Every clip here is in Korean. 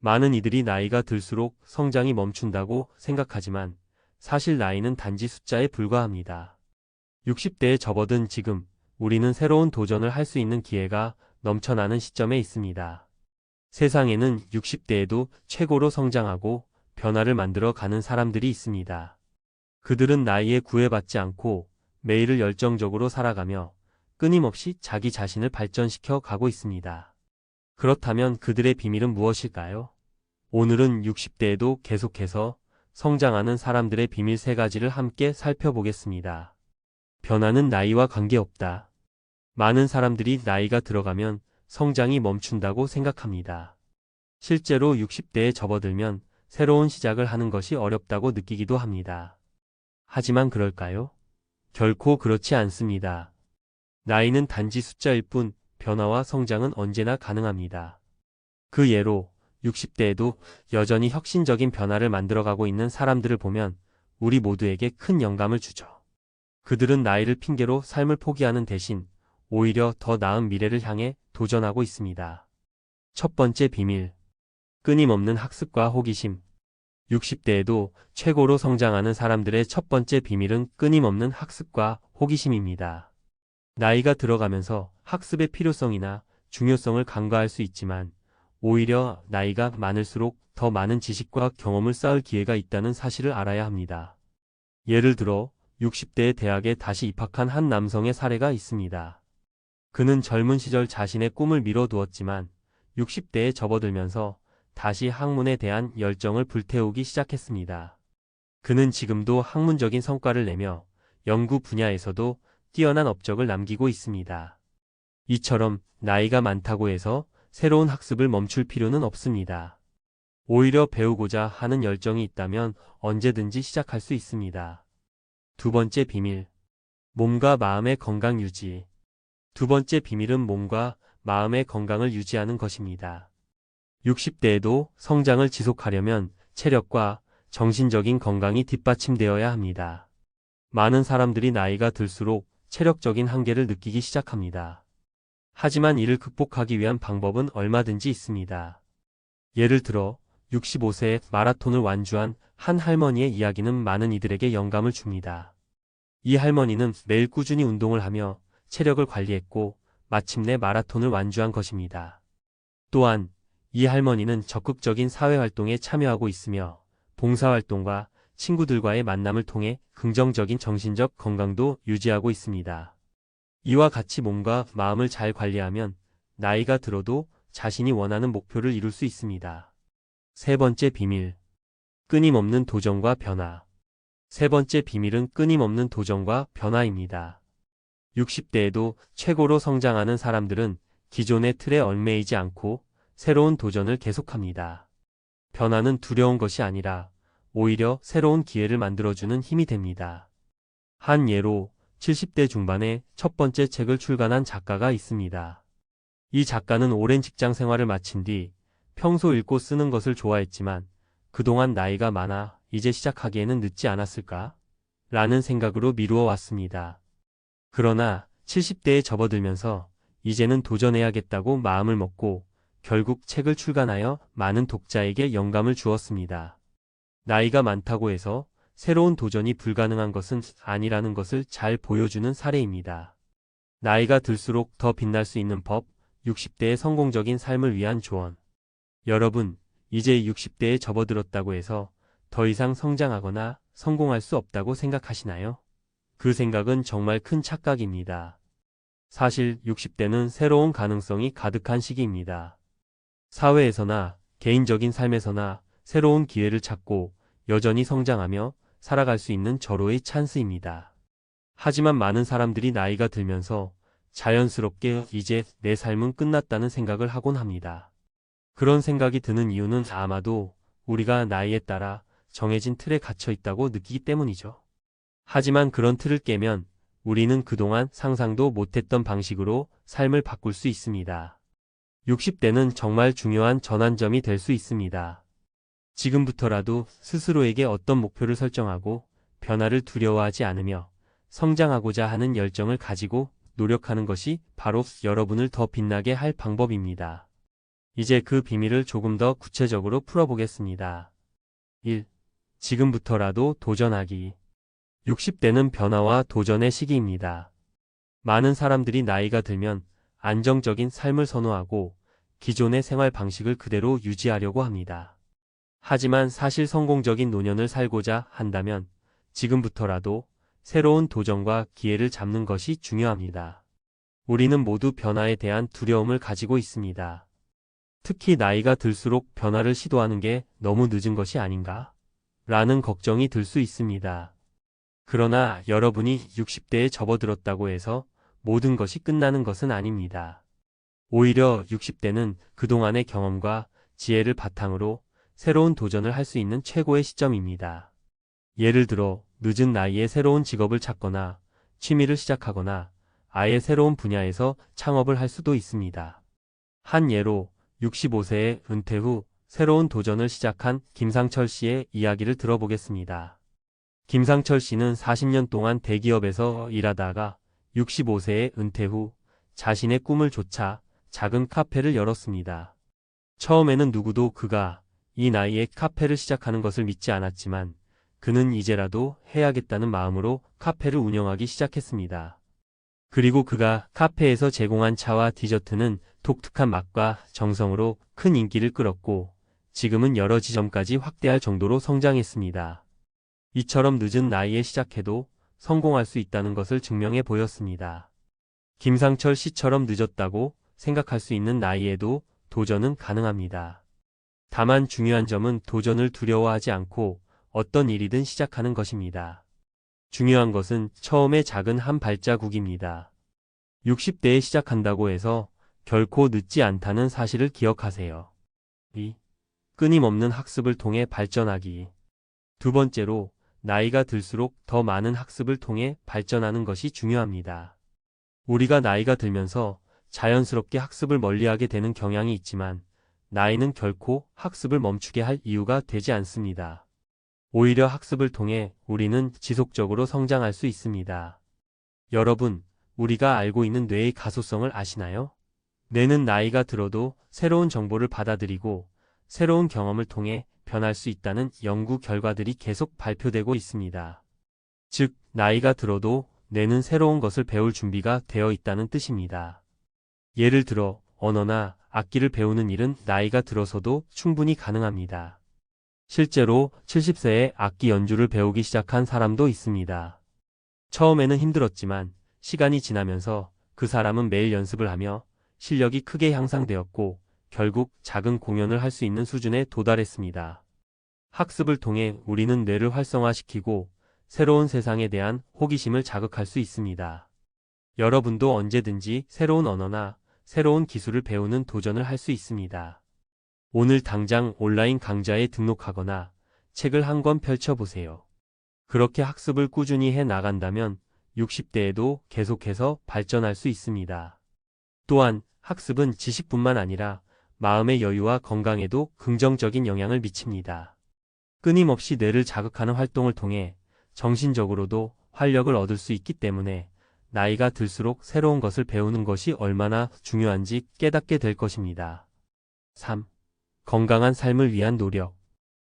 많은 이들이 나이가 들수록 성장이 멈춘다고 생각하지만 사실 나이는 단지 숫자에 불과합니다. 60대에 접어든 지금 우리는 새로운 도전을 할 수 있는 기회가 넘쳐나는 시점에 있습니다. 세상에는 60대에도 최고로 성장하고 변화를 만들어 가는 사람들이 있습니다. 그들은 나이에 구애받지 않고 매일을 열정적으로 살아가며 끊임없이 자기 자신을 발전시켜 가고 있습니다. 그렇다면 그들의 비밀은 무엇일까요? 오늘은 60대에도 계속해서 성장하는 사람들의 비밀 세 가지를 함께 살펴보겠습니다. 변화는 나이와 관계없다. 많은 사람들이 나이가 들어가면 성장이 멈춘다고 생각합니다. 실제로 60대에 접어들면 새로운 시작을 하는 것이 어렵다고 느끼기도 합니다. 하지만 그럴까요? 결코 그렇지 않습니다. 나이는 단지 숫자일 뿐 변화와 성장은 언제나 가능합니다. 그 예로 60대에도 여전히 혁신적인 변화를 만들어가고 있는 사람들을 보면 우리 모두에게 큰 영감을 주죠. 그들은 나이를 핑계로 삶을 포기하는 대신 오히려 더 나은 미래를 향해 도전하고 있습니다. 첫 번째 비밀. 끊임없는 학습과 호기심. 60대에도 최고로 성장하는 사람들의 첫 번째 비밀은 끊임없는 학습과 호기심입니다. 나이가 들어가면서 학습의 필요성이나 중요성을 간과할 수 있지만 오히려 나이가 많을수록 더 많은 지식과 경험을 쌓을 기회가 있다는 사실을 알아야 합니다. 예를 들어 60대의 대학에 다시 입학한 한 남성의 사례가 있습니다. 그는 젊은 시절 자신의 꿈을 미뤄두었지만 60대에 접어들면서 다시 학문에 대한 열정을 불태우기 시작했습니다. 그는 지금도 학문적인 성과를 내며 연구 분야에서도 뛰어난 업적을 남기고 있습니다. 이처럼 나이가 많다고 해서 새로운 학습을 멈출 필요는 없습니다. 오히려 배우고자 하는 열정이 있다면 언제든지 시작할 수 있습니다. 두 번째 비밀. 몸과 마음의 건강 유지. 두 번째 비밀은 몸과 마음의 건강을 유지하는 것입니다. 60대에도 성장을 지속하려면 체력과 정신적인 건강이 뒷받침되어야 합니다. 많은 사람들이 나이가 들수록 체력적인 한계를 느끼기 시작합니다. 하지만 이를 극복하기 위한 방법은 얼마든지 있습니다. 예를 들어 65세에 마라톤을 완주한 한 할머니의 이야기는 많은 이들에게 영감을 줍니다. 이 할머니는 매일 꾸준히 운동을 하며 체력을 관리했고 마침내 마라톤을 완주한 것입니다. 또한 이 할머니는 적극적인 사회활동에 참여하고 있으며 봉사활동과 친구들과의 만남을 통해 긍정적인 정신적 건강도 유지하고 있습니다. 이와 같이 몸과 마음을 잘 관리하면 나이가 들어도 자신이 원하는 목표를 이룰 수 있습니다. 세 번째 비밀. 끊임없는 도전과 변화. 세 번째 비밀은 끊임없는 도전과 변화입니다. 60대에도 최고로 성장하는 사람들은 기존의 틀에 얽매이지 않고 새로운 도전을 계속합니다. 변화는 두려운 것이 아니라 오히려 새로운 기회를 만들어주는 힘이 됩니다. 한 예로 70대 중반에 첫 번째 책을 출간한 작가가 있습니다. 이 작가는 오랜 직장 생활을 마친 뒤 평소 읽고 쓰는 것을 좋아했지만 그동안 나이가 많아 이제 시작하기에는 늦지 않았을까? 라는 생각으로 미루어 왔습니다. 그러나 70대에 접어들면서 이제는 도전해야겠다고 마음을 먹고 결국 책을 출간하여 많은 독자에게 영감을 주었습니다. 나이가 많다고 해서 새로운 도전이 불가능한 것은 아니라는 것을 잘 보여주는 사례입니다. 나이가 들수록 더 빛날 수 있는 법, 60대의 성공적인 삶을 위한 조언. 여러분, 이제 60대에 접어들었다고 해서 더 이상 성장하거나 성공할 수 없다고 생각하시나요? 그 생각은 정말 큰 착각입니다. 사실 60대는 새로운 가능성이 가득한 시기입니다. 사회에서나 개인적인 삶에서나 새로운 기회를 찾고 여전히 성장하며 살아갈 수 있는 절호의 찬스입니다. 하지만 많은 사람들이 나이가 들면서 자연스럽게 이제 내 삶은 끝났다는 생각을 하곤 합니다. 그런 생각이 드는 이유는 아마도 우리가 나이에 따라 정해진 틀에 갇혀 있다고 느끼기 때문이죠. 하지만 그런 틀을 깨면 우리는 그동안 상상도 못했던 방식으로 삶을 바꿀 수 있습니다. 60대는 정말 중요한 전환점이 될 수 있습니다. 지금부터라도 스스로에게 어떤 목표를 설정하고 변화를 두려워하지 않으며 성장하고자 하는 열정을 가지고 노력하는 것이 바로 여러분을 더 빛나게 할 방법입니다. 이제 그 비밀을 조금 더 구체적으로 풀어보겠습니다. 1. 지금부터라도 도전하기. 60대는 변화와 도전의 시기입니다. 많은 사람들이 나이가 들면 안정적인 삶을 선호하고 기존의 생활 방식을 그대로 유지하려고 합니다. 하지만 사실 성공적인 노년을 살고자 한다면 지금부터라도 새로운 도전과 기회를 잡는 것이 중요합니다. 우리는 모두 변화에 대한 두려움을 가지고 있습니다. 특히 나이가 들수록 변화를 시도하는 게 너무 늦은 것이 아닌가? 라는 걱정이 들 수 있습니다. 그러나 여러분이 60대에 접어들었다고 해서 모든 것이 끝나는 것은 아닙니다. 오히려 60대는 그동안의 경험과 지혜를 바탕으로 새로운 도전을 할 수 있는 최고의 시점입니다. 예를 들어 늦은 나이에 새로운 직업을 찾거나 취미를 시작하거나 아예 새로운 분야에서 창업을 할 수도 있습니다. 한 예로 65세의 은퇴 후 새로운 도전을 시작한 김상철 씨의 이야기를 들어보겠습니다. 김상철 씨는 40년 동안 대기업에서 일하다가 65세의 은퇴 후 자신의 꿈을 좇아 작은 카페를 열었습니다. 처음에는 누구도 그가 이 나이에 카페를 시작하는 것을 믿지 않았지만 그는 이제라도 해야겠다는 마음으로 카페를 운영하기 시작했습니다. 그리고 그가 카페에서 제공한 차와 디저트는 독특한 맛과 정성으로 큰 인기를 끌었고 지금은 여러 지점까지 확대할 정도로 성장했습니다. 이처럼 늦은 나이에 시작해도 성공할 수 있다는 것을 증명해 보였습니다. 김상철 씨처럼 늦었다고 생각할 수 있는 나이에도 도전은 가능합니다. 다만 중요한 점은 도전을 두려워하지 않고 어떤 일이든 시작하는 것입니다. 중요한 것은 처음에 작은 한 발자국입니다. 60대에 시작한다고 해서 결코 늦지 않다는 사실을 기억하세요. 2. 끊임없는 학습을 통해 발전하기. 두 번째로, 나이가 들수록 더 많은 학습을 통해 발전하는 것이 중요합니다. 우리가 나이가 들면서 자연스럽게 학습을 멀리하게 되는 경향이 있지만, 나이는 결코 학습을 멈추게 할 이유가 되지 않습니다. 오히려 학습을 통해 우리는 지속적으로 성장할 수 있습니다. 여러분, 우리가 알고 있는 뇌의 가소성을 아시나요? 뇌는 나이가 들어도 새로운 정보를 받아들이고 새로운 경험을 통해 변할 수 있다는 연구 결과들이 계속 발표되고 있습니다. 즉, 나이가 들어도 뇌는 새로운 것을 배울 준비가 되어 있다는 뜻입니다. 예를 들어, 언어나 악기를 배우는 일은 나이가 들어서도 충분히 가능합니다. 실제로 70세에 악기 연주를 배우기 시작한 사람도 있습니다. 처음에는 힘들었지만 시간이 지나면서 그 사람은 매일 연습을 하며 실력이 크게 향상되었고 결국 작은 공연을 할 수 있는 수준에 도달했습니다. 학습을 통해 우리는 뇌를 활성화시키고 새로운 세상에 대한 호기심을 자극할 수 있습니다. 여러분도 언제든지 새로운 언어나 새로운 기술을 배우는 도전을 할 수 있습니다. 오늘 당장 온라인 강좌에 등록하거나 책을 한 권 펼쳐보세요. 그렇게 학습을 꾸준히 해 나간다면 60대에도 계속해서 발전할 수 있습니다. 또한 학습은 지식뿐만 아니라 마음의 여유와 건강에도 긍정적인 영향을 미칩니다. 끊임없이 뇌를 자극하는 활동을 통해 정신적으로도 활력을 얻을 수 있기 때문에 나이가 들수록 새로운 것을 배우는 것이 얼마나 중요한지 깨닫게 될 것입니다. 3. 건강한 삶을 위한 노력.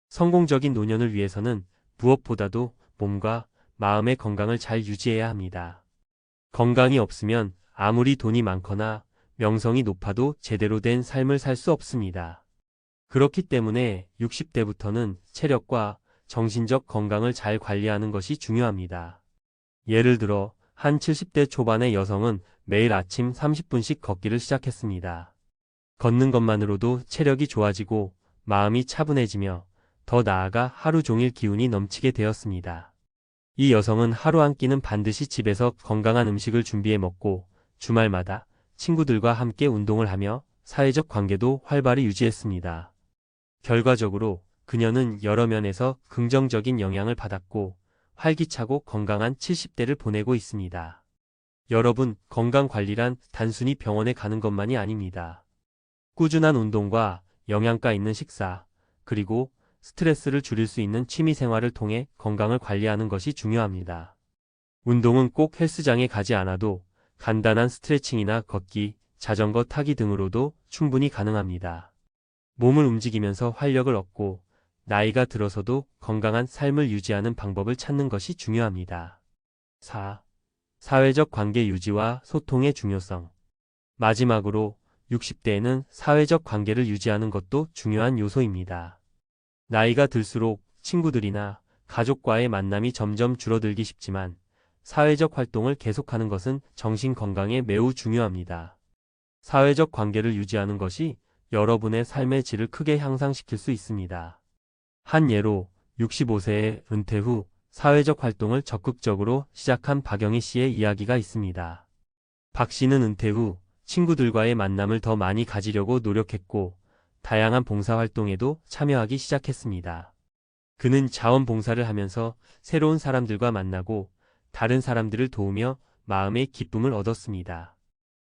성공적인 노년을 위해서는 무엇보다도 몸과 마음의 건강을 잘 유지해야 합니다. 건강이 없으면 아무리 돈이 많거나 명성이 높아도 제대로 된 삶을 살 수 없습니다. 그렇기 때문에 60대부터는 체력과 정신적 건강을 잘 관리하는 것이 중요합니다. 예를 들어 한 70대 초반의 여성은 매일 아침 30분씩 걷기를 시작했습니다. 걷는 것만으로도 체력이 좋아지고 마음이 차분해지며 더 나아가 하루 종일 기운이 넘치게 되었습니다. 이 여성은 하루 한 끼는 반드시 집에서 건강한 음식을 준비해 먹고 주말마다 친구들과 함께 운동을 하며 사회적 관계도 활발히 유지했습니다. 결과적으로 그녀는 여러 면에서 긍정적인 영향을 받았고 활기차고 건강한 70대를 보내고 있습니다. 여러분, 건강 관리란 단순히 병원에 가는 것만이 아닙니다. 꾸준한 운동과 영양가 있는 식사, 그리고 스트레스를 줄일 수 있는 취미 생활을 통해 건강을 관리하는 것이 중요합니다. 운동은 꼭 헬스장에 가지 않아도 간단한 스트레칭이나 걷기, 자전거 타기 등으로도 충분히 가능합니다. 몸을 움직이면서 활력을 얻고 나이가 들어서도 건강한 삶을 유지하는 방법을 찾는 것이 중요합니다. 4. 사회적 관계 유지와 소통의 중요성. 마지막으로 60대에는 사회적 관계를 유지하는 것도 중요한 요소입니다. 나이가 들수록 친구들이나 가족과의 만남이 점점 줄어들기 쉽지만 사회적 활동을 계속하는 것은 정신 건강에 매우 중요합니다. 사회적 관계를 유지하는 것이 여러분의 삶의 질을 크게 향상시킬 수 있습니다. 한 예로 65세의 은퇴 후 사회적 활동을 적극적으로 시작한 박영희 씨의 이야기가 있습니다. 박 씨는 은퇴 후 친구들과의 만남을 더 많이 가지려고 노력했고 다양한 봉사활동에도 참여하기 시작했습니다. 그는 자원봉사를 하면서 새로운 사람들과 만나고 다른 사람들을 도우며 마음의 기쁨을 얻었습니다.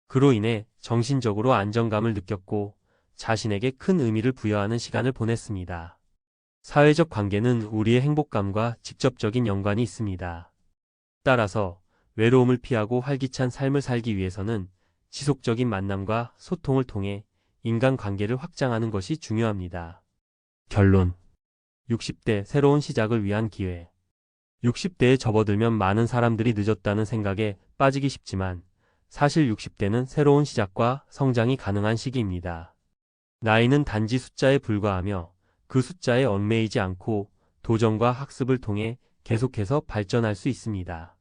그로 인해 정신적으로 안정감을 느꼈고 자신에게 큰 의미를 부여하는 시간을 보냈습니다. 사회적 관계는 우리의 행복감과 직접적인 연관이 있습니다. 따라서 외로움을 피하고 활기찬 삶을 살기 위해서는 지속적인 만남과 소통을 통해 인간 관계를 확장하는 것이 중요합니다. 결론 60대 새로운 시작을 위한 기회 60대에 접어들면 많은 사람들이 늦었다는 생각에 빠지기 쉽지만 사실 60대는 새로운 시작과 성장이 가능한 시기입니다. 나이는 단지 숫자에 불과하며 그 숫자에 얽매이지 않고 도전과 학습을 통해 계속해서 발전할 수 있습니다.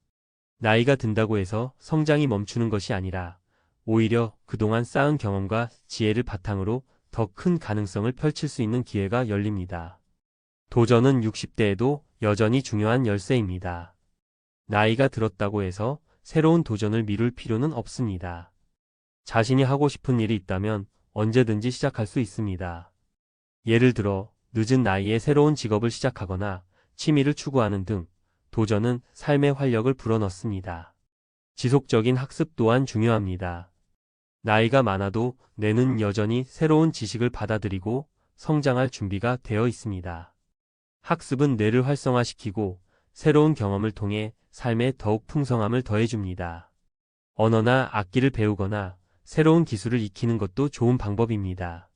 나이가 든다고 해서 성장이 멈추는 것이 아니라 오히려 그동안 쌓은 경험과 지혜를 바탕으로 더 큰 가능성을 펼칠 수 있는 기회가 열립니다. 도전은 60대에도 여전히 중요한 열쇠입니다. 나이가 들었다고 해서 새로운 도전을 미룰 필요는 없습니다. 자신이 하고 싶은 일이 있다면 언제든지 시작할 수 있습니다. 예를 들어 늦은 나이에 새로운 직업을 시작하거나 취미를 추구하는 등 도전은 삶의 활력을 불어넣습니다. 지속적인 학습 또한 중요합니다. 나이가 많아도 뇌는 여전히 새로운 지식을 받아들이고 성장할 준비가 되어 있습니다. 학습은 뇌를 활성화시키고 새로운 경험을 통해 삶에 더욱 풍성함을 더해줍니다. 언어나 악기를 배우거나 새로운 기술을 익히는 것도 좋은 방법입니다.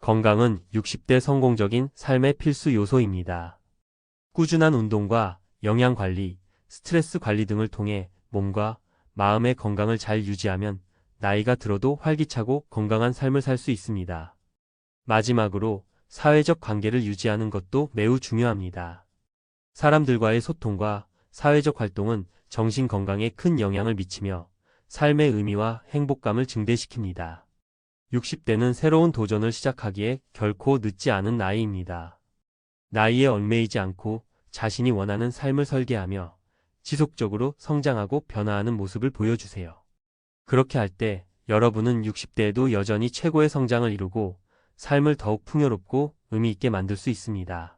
건강은 60대 성공적인 삶의 필수 요소입니다. 꾸준한 운동과 영양 관리, 스트레스 관리 등을 통해 몸과 마음의 건강을 잘 유지하면 나이가 들어도 활기차고 건강한 삶을 살 수 있습니다. 마지막으로 사회적 관계를 유지하는 것도 매우 중요합니다. 사람들과의 소통과 사회적 활동은 정신 건강에 큰 영향을 미치며 삶의 의미와 행복감을 증대시킵니다. 60대는 새로운 도전을 시작하기에 결코 늦지 않은 나이입니다. 나이에 얽매이지 않고 자신이 원하는 삶을 설계하며 지속적으로 성장하고 변화하는 모습을 보여주세요. 그렇게 할 때 여러분은 60대에도 여전히 최고의 성장을 이루고 삶을 더욱 풍요롭고 의미 있게 만들 수 있습니다.